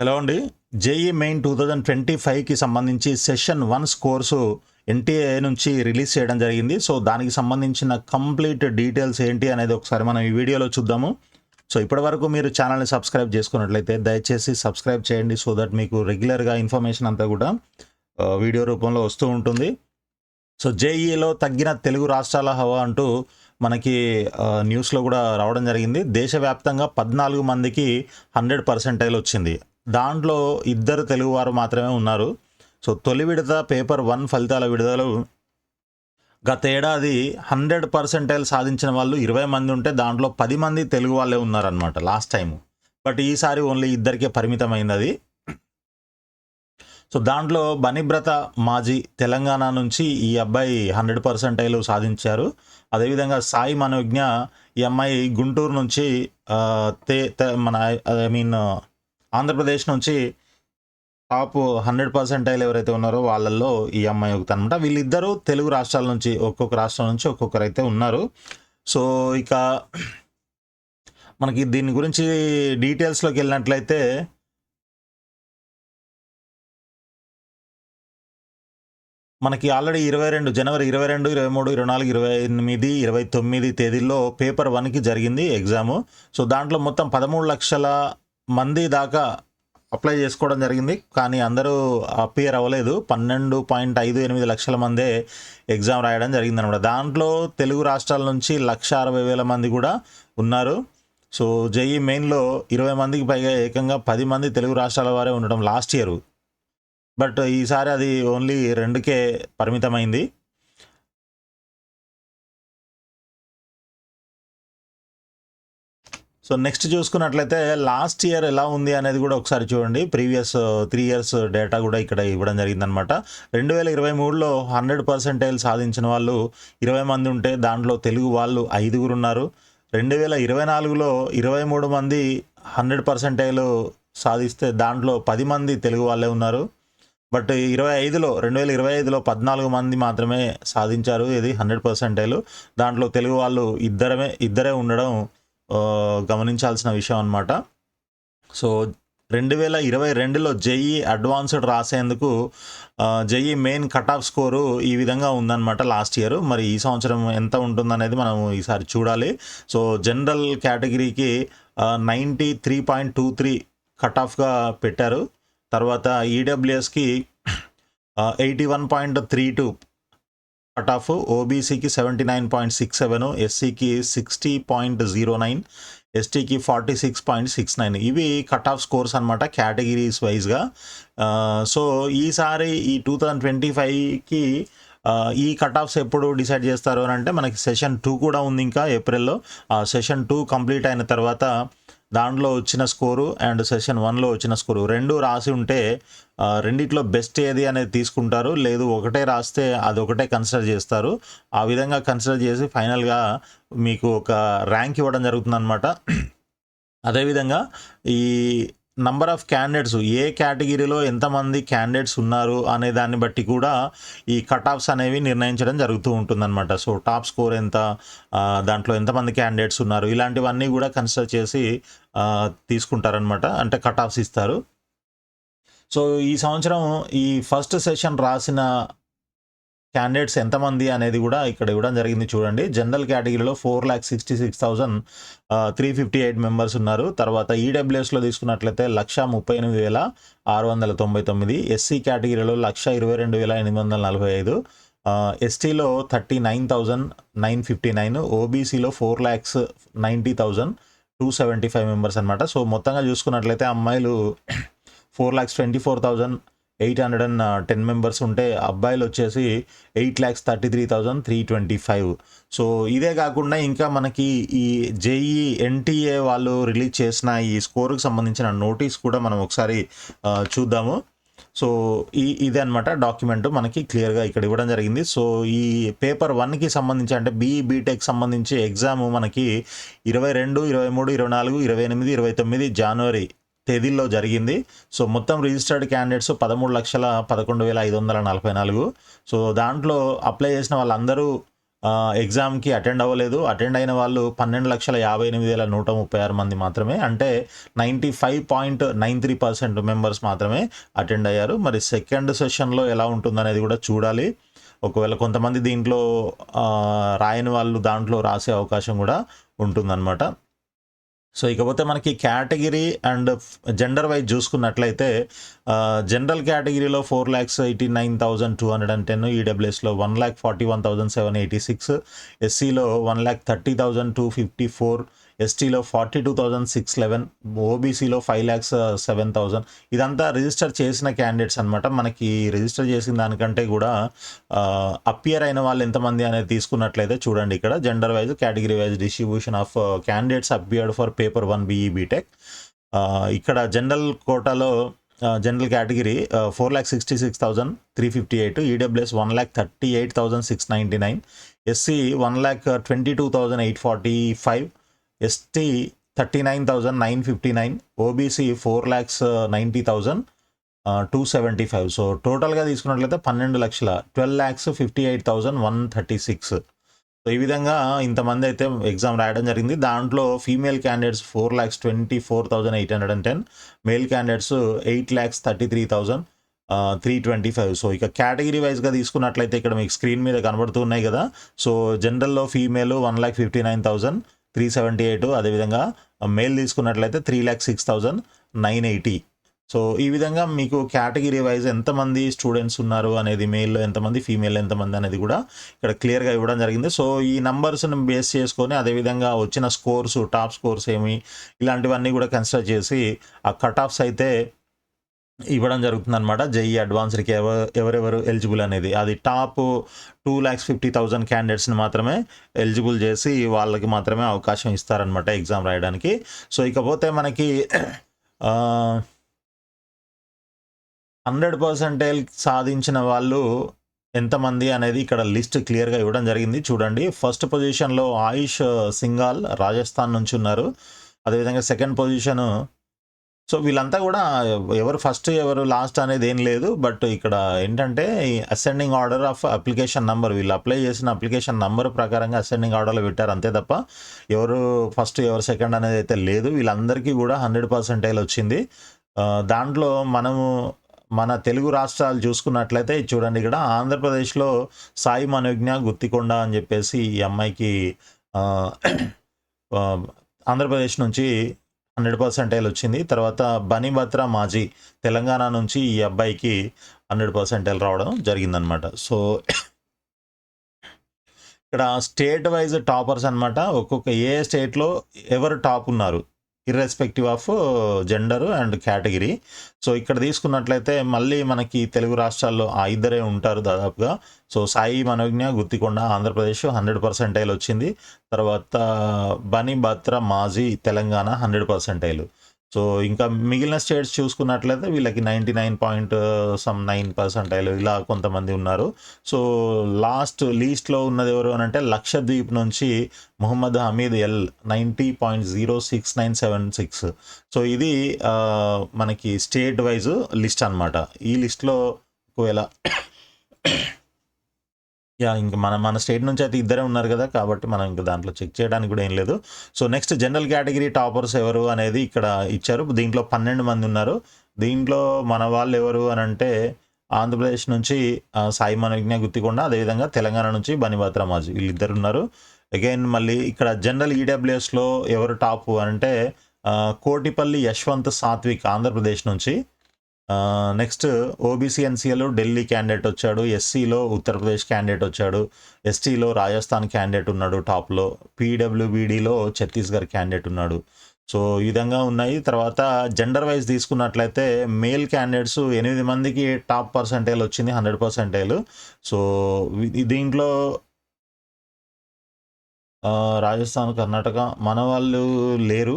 Hello అండి. JEE main two thousand twenty ఫైవ్కి సంబంధించి సెషన్ వన్స్ కోర్సు ఎన్టీఏ నుంచి రిలీజ్ చేయడం జరిగింది. సో దానికి సంబంధించిన కంప్లీట్ డీటెయిల్స్ ఏంటి అనేది ఒకసారి మనం ఈ వీడియోలో చూద్దాము. సో ఇప్పటివరకు మీరు ఛానల్ని సబ్స్క్రైబ్ చేసుకున్నట్లయితే దయచేసి సబ్స్క్రైబ్ చేయండి. సో దట్ మీకు రెగ్యులర్గా ఇన్ఫర్మేషన్ అంతా కూడా వీడియో రూపంలో వస్తూ ఉంటుంది. సో జేఈలో తగ్గిన తెలుగు రాష్ట్రాల హవా అంటూ మనకి న్యూస్లో కూడా రావడం జరిగింది. దేశవ్యాప్తంగా పద్నాలుగు మందికి హండ్రెడ్ పర్సెంటైల్ వచ్చింది. దాంట్లో ఇద్దరు తెలుగువారు మాత్రమే ఉన్నారు. సో తొలి విడత పేపర్ వన్ ఫలితాల విడుదల. గతేడాది హండ్రెడ్ పర్సెంటైల్ సాధించిన వాళ్ళు ఇరవై మంది ఉంటే దాంట్లో పది మంది తెలుగు వాళ్ళే ఉన్నారనమాట లాస్ట్ టైం బట్ ఈసారి ఓన్లీ ఇద్దరికే పరిమితమైంది అది సో దాంట్లో బనిబ్రత మాజీ తెలంగాణ నుంచి ఈ అబ్బాయి హండ్రెడ్ పర్సెంటైల్ సాధించారు. అదేవిధంగా సాయి మనోజ్ఞ ఈ అమ్మాయి గుంటూరు నుంచి తే తే- మన ఐ మీన్ ఆంధ్రప్రదేశ్ నుంచి టాప్ హండ్రెడ్ పర్సెంటైల్ ఎవరైతే ఉన్నారో వాళ్ళల్లో ఈ అమ్మాయి ఒకటి అనమాట వీళ్ళిద్దరూ తెలుగు రాష్ట్రాల నుంచి ఒక్కొక్క రాష్ట్రం నుంచి ఒక్కొక్కరు అయితే ఉన్నారు. సో ఇక మనకి దీని గురించి డీటెయిల్స్లోకి వెళ్ళినట్లయితే మనకి ఆల్రెడీ ఇరవై రెండు జనవరి ఇరవై రెండు ఇరవై మూడు ఇరవై నాలుగు ఇరవై ఎనిమిది ఇరవై తొమ్మిది తేదీల్లో పేపర్ వన్కి జరిగింది ఎగ్జాము. సో దాంట్లో మొత్తం పదమూడు లక్షల మంది దాకా అప్లై చేసుకోవడం జరిగింది. కానీ అందరూ అపియర్ అవ్వలేదు. పన్నెండు పాయింట్ ఐదు ఎనిమిది లక్షల మందే ఎగ్జామ్ రాయడం జరిగింది అనమాట దాంట్లో తెలుగు రాష్ట్రాల నుంచి లక్ష అరవై వేల మంది కూడా ఉన్నారు. సో జేఈ మెయిన్లో ఇరవై మందికి పైగా ఏకంగా పది మంది తెలుగు రాష్ట్రాల వారే ఉండడం లాస్ట్ ఇయర్. బట్ ఈసారి అది ఓన్లీ రెండుకే పరిమితమైంది. సో నెక్స్ట్ చూసుకున్నట్లయితే లాస్ట్ ఇయర్ ఎలా ఉంది అనేది కూడా ఒకసారి చూడండి. Previous uh, three years data కూడా ఇక్కడ ఇవ్వడం జరిగిందనమాట రెండు వేల ఇరవై మూడులో హండ్రెడ్ పర్సెంటైల్ సాధించిన వాళ్ళు ఇరవై మంది ఉంటే దాంట్లో తెలుగు వాళ్ళు ఐదుగురు ఉన్నారు. రెండు వేల ఇరవై నాలుగులో ఇరవై మూడు మంది హండ్రెడ్ పర్సెంటైల్ సాధిస్తే దాంట్లో పది మంది తెలుగు వాళ్ళే ఉన్నారు. బట్ ఇరవై ఐదులో రెండు వేల ఇరవై ఐదులో పద్నాలుగు మంది మాత్రమే సాధించారు. ఇది హండ్రెడ్ పర్సెంటైల్. దాంట్లో తెలుగు వాళ్ళు ఇద్దరమే ఇద్దరే ఉండడం గమనించాల్సిన విషయం అనమాట సో రెండు వేల ఇరవై రెండులో JEE advanced రాసేందుకు JEE main cut off score ఈ విధంగా ఉందన్నమాట లాస్ట్ ఇయర్. మరి ఈ సంవత్సరం ఎంత ఉంటుందనేది మనం ఈసారి చూడాలి. సో జనరల్ కేటగిరీకి ninety three point two three cut ఆఫ్గా పెట్టారు. తర్వాత ఈడబ్ల్యూఎస్కి eighty one point three two cut off ఓబీసీకి seventy nine point six seven ఎస్సీకి sixty point zero nine ఎస్టీకి forty six point six nine ఇవి కట్ ఆఫ్ స్కోర్స్ అనమాట categories వైజ్గా so ఈసారి ఈ two thousand twenty ఫైవ్కి ఈ కట్ ఆఫ్స్ ఎప్పుడు decide చేస్తారు అని అంటే మనకి సెషన్ టూ కూడా ఉంది ఇంకా ఏప్రిల్లో సెషన్ టూ కంప్లీట్ అయిన తర్వాత దాంట్లో వచ్చిన స్కోరు అండ్ సెషన్ వన్లో వచ్చిన స్కోరు. రెండు రాసి ఉంటే రెండిట్లో బెస్ట్ ఏది అనేది తీసుకుంటారు. లేదు ఒకటే రాస్తే అది ఒకటే కన్సిడర్ చేస్తారు. ఆ విధంగా కన్సిడర్ చేసి ఫైనల్గా మీకు ఒక ర్యాంక్ ఇవ్వడం జరుగుతుందన్నమాట. అదేవిధంగా ఈ నంబర్ ఆఫ్ క్యాండిడేట్స్ ఏ కేటగిరీలో ఎంతమంది క్యాండిడేట్స్ ఉన్నారు అనే దాన్ని బట్టి కూడా ఈ కట్ ఆఫ్స్ అనేవి నిర్ణయించడం జరుగుతూ ఉంటుందన్నమాట. సో టాప్ స్కోర్ ఎంత దాంట్లో ఎంతమంది క్యాండిడేట్స్ ఉన్నారు ఇలాంటివన్నీ కూడా కన్సిడర్ చేసి తీసుకుంటారనమాట అంటే కట్ ఆఫ్స్ ఇస్తారు. సో ఈ సంవత్సరం ఈ ఫస్ట్ సెషన్ రాసిన క్యాండిడేట్స్ ఎంతమంది అనేది కూడా ఇక్కడ ఇవ్వడం జరిగింది చూడండి. జనరల్ కేటగిరీలో four lakh sixty six thousand three fifty eight members ఉన్నారు. తర్వాత ఈడబ్ల్యూఎస్లో తీసుకున్నట్లయితే లక్ష ముప్పై ఎనిమిది వేల ఆరు వందల తొంభై తొమ్మిది ఎస్సీ కేటగిరీలో లక్ష ఇరవై రెండు వేల ఎనిమిది వందల నలభై ఐదు ఎస్టీలో thirty nine thousand nine fifty nine ఓబీసీలో four lakhs ninety thousand two seventy five members అనమాట సో మొత్తంగా చూసుకున్నట్లయితే అమ్మాయిలు four lakhs twenty four thousand eight hundred and ten members ఉంటే అబ్బాయిలు వచ్చేసి eight lakhs thirty three thousand three twenty five. So ఇదే కాకుండా ఇంకా మనకి ఈ జేఈ ఎన్టీఏ వాళ్ళు రిలీజ్ చేసిన ఈ స్కోర్కి సంబంధించిన నోటీస్ కూడా మనం ఒకసారి చూద్దాము. సో ఈ ఇదే అనమాట డాక్యుమెంట్ మనకి క్లియర్గా ఇక్కడ ఇవ్వడం జరిగింది. సో ఈ పేపర్ వన్కి సంబంధించి అంటే బీఈ బీటెక్ సంబంధించి ఎగ్జామ్ మనకి ఇరవై రెండు ఇరవై మూడు ఇరవై నాలుగు ఇరవై ఎనిమిది ఇరవై తొమ్మిది జనవరి తేదీల్లో జరిగింది. సో మొత్తం రిజిస్టర్డ్ క్యాండిడేట్స్ పదమూడు లక్షల పదకొండు వేల ఐదు వందల నలభై నాలుగు. సో దాంట్లో అప్లై చేసిన వాళ్ళందరూ ఎగ్జామ్కి అటెండ్ అవ్వలేదు. అటెండ్ అయిన వాళ్ళు పన్నెండు లక్షల యాభై ఎనిమిది వేల నూట ముప్పై ఆరు మంది మాత్రమే అంటే ninety five point nine three percent members మాత్రమే అటెండ్ అయ్యారు. మరి సెకండ్ సెషన్లో ఎలా ఉంటుందనేది కూడా చూడాలి. ఒకవేళ కొంతమంది దీంట్లో రాయని వాళ్ళు దాంట్లో రాసే అవకాశం కూడా ఉంటుందన్నమాట. సో ఇకపోతే మనకి కేటగిరీ అండ్ జెండర్ వైజ్ చూసుకున్నట్లయితే జనరల్ కేటగిరీలో four lakhs eighty nine thousand two hundred and ten ఈడబ్ల్యూఎస్లో one lakh forty one thousand seven eighty six ఎస్సీలో one lakh thirty thousand two fifty four ఎస్టీలో forty two thousand six eleven ఓబీసీలో five lakhs seven thousand ఇదంతా register చేసిన candidates అనమాట మనకి register చేసిన దానికంటే కూడా appear అయిన వాళ్ళు ఎంతమంది అనేది తీసుకున్నట్లయితే చూడండి ఇక్కడ. Gender wise category wise distribution of candidates appeared for paper one BE BTech ఇక్కడ జనరల్ కోటాలో general category four lakh sixty six thousand three fifty eight EWS one lakh thirty eight thousand six ninety nine SC one lakh twenty two thousand eight forty five ST thirty nine thousand nine fifty nine OBC four lakhs ninety thousand two seventy five so టోటల్గా తీసుకున్నట్లయితే పన్నెండు లక్షల twelve lakhs fifty eight thousand one thirty six so ఈ విధంగా ఇంతమంది అయితే exam రాయడం జరిగింది. దాంట్లో female candidates four lakhs twenty four thousand eight hundred and ten male candidates eight lakhs thirty three thousand three twenty five so ఇక category వైజ్గా తీసుకున్నట్లయితే ఇక్కడ మీకు స్క్రీన్ మీద కనబడుతున్నాయి కదా. So జనరల్లో female one lakh fifty nine thousand three seventy eight అదేవిధంగా male తీసుకున్నట్లయితే three lakh six thousand nine eighty. So ఈ విధంగా మీకు కేటగిరీ వైజ్ ఎంతమంది స్టూడెంట్స్ ఉన్నారు అనేది మేల్ ఎంతమంది ఫీమేల్ ఎంతమంది అనేది కూడా ఇక్కడ క్లియర్గా ఇవ్వడం జరిగింది. సో ఈ నంబర్స్ని బేస్ చేసుకొని అదేవిధంగా వచ్చిన స్కోర్స్ టాప్ స్కోర్స్ ఏమి ఇలాంటివన్నీ కూడా కన్సిడర్ చేసి ఆ కట్ ఆఫ్స్ అయితే ఇవ్వడం జరుగుతుంది అనమాట జేఈ అడ్వాన్స్డ్కి ఎవ ఎవరెవరు ఎలిజిబుల్ అనేది. అది top two lakhs fifty thousand క్యాండిడేట్స్ని మాత్రమే ఎలిజిబుల్ చేసి వాళ్ళకి మాత్రమే అవకాశం ఇస్తారనమాట ఎగ్జామ్ రాయడానికి. సో ఇకపోతే మనకి హండ్రెడ్ పర్సెంటేజ్ సాధించిన వాళ్ళు ఎంతమంది అనేది ఇక్కడ లిస్ట్ క్లియర్గా ఇవ్వడం జరిగింది. చూడండి ఫస్ట్ పొజిషన్లో ఆయుష్ సింగాల్ రాజస్థాన్ నుంచి ఉన్నారు. అదేవిధంగా సెకండ్ పొజిషన్ సో వీళ్ళంతా కూడా ఎవరు ఫస్ట్ ఎవరు లాస్ట్ అనేది ఏం లేదు. బట్ ఇక్కడ ఏంటంటే ascending order of application number వీళ్ళు అప్లై చేసిన అప్లికేషన్ నెంబర్ ప్రకారంగా అసెండింగ్ ఆర్డర్లో పెట్టారు అంతే తప్ప ఎవరు ఫస్ట్ ఎవరు సెకండ్ అనేది అయితే లేదు. వీళ్ళందరికీ కూడా హండ్రెడ్ పర్సెంటేజ్ వచ్చింది. దాంట్లో మనము మన తెలుగు రాష్ట్రాలు చూసుకున్నట్లయితే ఇది చూడండి ఇక్కడ ఆంధ్రప్రదేశ్లో సాయి మనోజ్ఞ గుత్తికొండ అని చెప్పేసి ఈ అమ్మాయికి ఆంధ్రప్రదేశ్ నుంచి హండ్రెడ్ పర్సెంటైల్ వచ్చింది. తర్వాత బనిభద్ర మాజీ తెలంగాణ నుంచి ఈ అబ్బాయికి హండ్రెడ్ పర్సెంటేజ్ రావడం జరిగిందనమాట సో ఇక్కడ స్టేట్ వైజ్ టాపర్స్ అనమాట ఒక్కొక్క ఏ స్టేట్లో ఎవరు టాప్ ఉన్నారు? Irrespective of gender and category so ఇక్కడ తీసుకున్నట్లయితే మళ్ళీ మనకి తెలుగు రాష్ట్రాల్లో ఆ ఇద్దరే ఉంటారు దాదాపుగా. So Sai Manojna Guthikonda Andhra Pradesh hundred percentile వచ్చింది. తర్వాత బని భద్ర మాజీ తెలంగాణ హండ్రెడ్ పర్సెంటైల్. సో ఇంకా మిగిలిన స్టేట్స్ చూసుకున్నట్లయితే వీళ్ళకి ninety nine point some nine percentile ఇలా కొంతమంది ఉన్నారు. సో లాస్ట్ లీస్ట్లో ఉన్నది ఎవరు అని అంటే లక్షద్వీప్ నుంచి Mohammad Hameed L ninety point zero six nine seven six. So ఇది uh, మనకి స్టేట్ వైజ్ లిస్ట్ అన్నమాట. ఈ లిస్ట్లో ఒకవేళ యా ఇంక మన మన స్టేట్ నుంచి అయితే ఇద్దరే ఉన్నారు కదా కాబట్టి మనం ఇంకా దాంట్లో చెక్ చేయడానికి కూడా ఏం లేదు. So next general category toppers ఎవరు అనేది ఇక్కడ ఇచ్చారు. దీంట్లో పన్నెండు మంది ఉన్నారు. దీంట్లో మన వాళ్ళు ఎవరు అని అంటే ఆంధ్రప్రదేశ్ నుంచి సాయి మనోజ్ఞ గుత్తికొండ అదేవిధంగా తెలంగాణ నుంచి బనిభద్ర మాజీ వీళ్ళిద్దరు ఉన్నారు. అగైన్ మళ్ళీ ఇక్కడ జనరల్ ఈడబ్ల్యూఎస్లో ఎవరు టాప్ అని అంటే కోటిపల్లి యశ్వంత్ సాత్విక్ ఆంధ్రప్రదేశ్ నుంచి. నెక్స్ట్ ఓబీసీ ఎన్సీఏలో ఢిల్లీ క్యాండిడేట్ వచ్చాడు. ఎస్సీలో ఉత్తరప్రదేశ్ క్యాండిడేట్ వచ్చాడు. ఎస్టీలో రాజస్థాన్ క్యాండిడేట్ ఉన్నాడు టాప్లో. పీడబ్ల్యూబీడీలో ఛత్తీస్గఢ్ క్యాండిడేట్ ఉన్నాడు. సో ఈ విధంగా ఉన్నాయి. తర్వాత జెండర్ వైజ్ తీసుకున్నట్లయితే మేల్ క్యాండిడేట్స్ ఎనిమిది మందికి టాప్ పర్సంటేజ్ వచ్చింది హండ్రెడ్ పర్సెంటేజ్. సో దీంట్లో రాజస్థాన్ కర్ణాటక మన వాళ్ళు లేరు.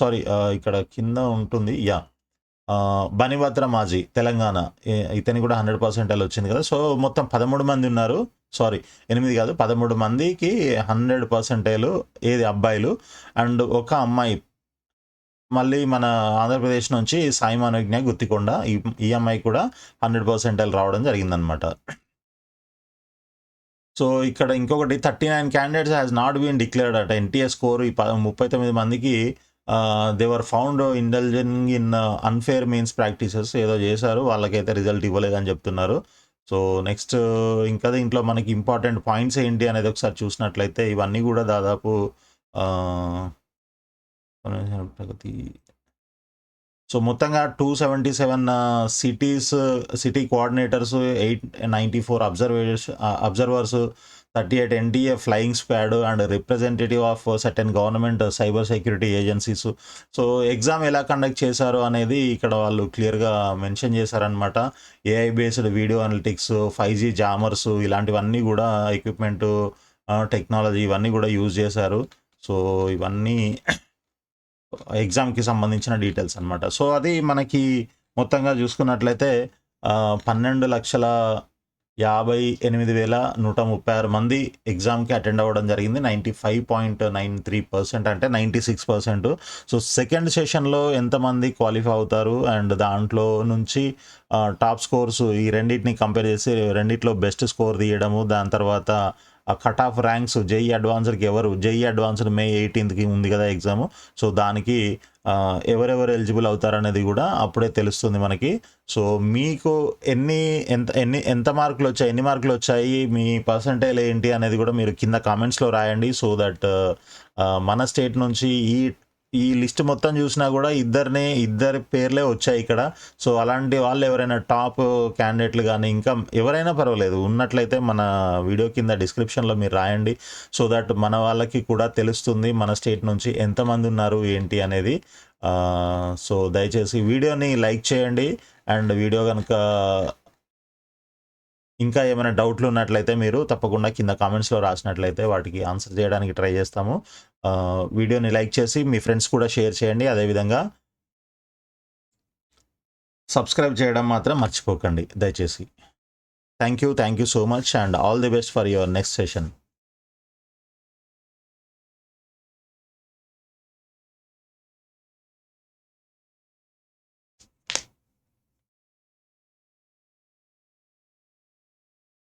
సారీ ఇక్కడ కింద ఉంటుంది. యా బనిభద్ర మాజీ తెలంగాణ. ఇతని కూడా హండ్రెడ్ పర్సెంటేజ్ వచ్చింది కదా. సో మొత్తం పదమూడు మంది ఉన్నారు. సారీ ఎనిమిది కాదు పదమూడు మందికి హండ్రెడ్ పర్సెంటేజ్ ఏది అబ్బాయిలు. అండ్ ఒక అమ్మాయి. మళ్ళీ మన ఆంధ్రప్రదేశ్ నుంచి సాయి మనోజ్ఞ గుత్తికొండ. ఈ అమ్మాయి కూడా హండ్రెడ్ పర్సెంటేజ్ రావడం జరిగిందనమాట సో ఇక్కడ ఇంకొకటి thirty nine candidates has not been declared at NTS score. ఈ ముప్పై తొమ్మిది మందికి they were found indulging in unfair means practices ఏదో చేశారు వాళ్ళకైతే రిజల్ట్ ఇవ్వలేదని చెప్తున్నారు. సో నెక్స్ట్ uh, ఇంకా దీంట్లో మనకి ఇంపార్టెంట్ పాయింట్స్ ఏంటి అనేది ఒకసారి చూసినట్లయితే ఇవన్నీ కూడా దాదాపు ప్రగతి సో మొత్తంగా two seventy seven cities city coordinators eight ninety four observe observers thirty eight NTA flying squad and representative of certain government cyber security agencies so exam ఎలా కండక్ట్ చేశారు అనేది ఇక్కడ వాళ్ళు క్లియర్గా మెన్షన్ చేశారనమాట AI based video analytics five G jammers ఇలాంటివన్నీ కూడా equipment technology ఇవన్నీ కూడా యూజ్ చేశారు. సో ఇవన్నీ ఎగ్జామ్కి సంబంధించిన డీటెయిల్స్ అనమాట సో అది మనకి మొత్తంగా చూసుకున్నట్లయితే పన్నెండు లక్షల యాభై ఎనిమిది వేల నూట ముప్పై ఆరు మంది ఎగ్జామ్కి అటెండ్ అవ్వడం జరిగింది. Ninety five point nine three percent అంటే ninety six percent. So second సెషన్లో ఎంతమంది క్వాలిఫై అవుతారు? అండ్ దాంట్లో నుంచి uh, టాప్ స్కోర్స్ ఈ రెండింటిని కంపేర్ చేసి రెండిట్లో బెస్ట్ స్కోర్ తీయడము దాని తర్వాత ఆ కట్ ఆఫ్ ర్యాంక్స్ జేఈ అడ్వాన్స్డ్కి ఎవరు జేఈ అడ్వాన్స్డ్ మే ఎయిటీన్త్కి ఉంది కదా ఎగ్జామ్. సో దానికి ఎవరెవరు ఎలిజిబుల్ అవుతారనేది కూడా అప్పుడే తెలుస్తుంది మనకి. సో మీకు ఎన్ని ఎంత ఎన్ని ఎంత మార్కులు వచ్చాయి ఎన్ని మార్కులు వచ్చాయి మీ పర్సంటేజ్ ఏంటి అనేది కూడా మీరు కింద కామెంట్స్లో రాయండి. సో దట్ మన స్టేట్ నుంచి ఈ ఈ లిస్ట్ మొత్తం చూసినా కూడా ఇద్దరినే ఇద్దరి పేర్లే వచ్చాయి ఇక్కడ. సో అలాంటి వాళ్ళు ఎవరైనా టాప్ క్యాండిడేట్లు కానీ ఇంకా ఎవరైనా పర్వాలేదు. ఉన్నట్లయితే మన వీడియో కింద డిస్క్రిప్షన్లో మీరు రాయండి. సో దట్ మన వాళ్ళకి కూడా తెలుస్తుంది మన స్టేట్ నుంచి ఎంతమంది ఉన్నారు ఏంటి అనేది. సో దయచేసి వీడియోని లైక్ చేయండి. అండ్ వీడియో కనుక ఇంకా ఏమైనా డౌట్లు ఉన్నట్లయితే మీరు తప్పకుండా కింద కామెంట్స్లో రాసినట్లయితే వాటికి ఆన్సర్ చేయడానికి ట్రై చేస్తాము. వీడియోని లైక్ చేసి మీ ఫ్రెండ్స్ కూడా షేర్ చేయండి. అదేవిధంగా సబ్స్క్రైబ్ చేయడం మాత్రం మర్చిపోకండి. దయచేసి. Thank you. Thank you so much and all the best for your next session.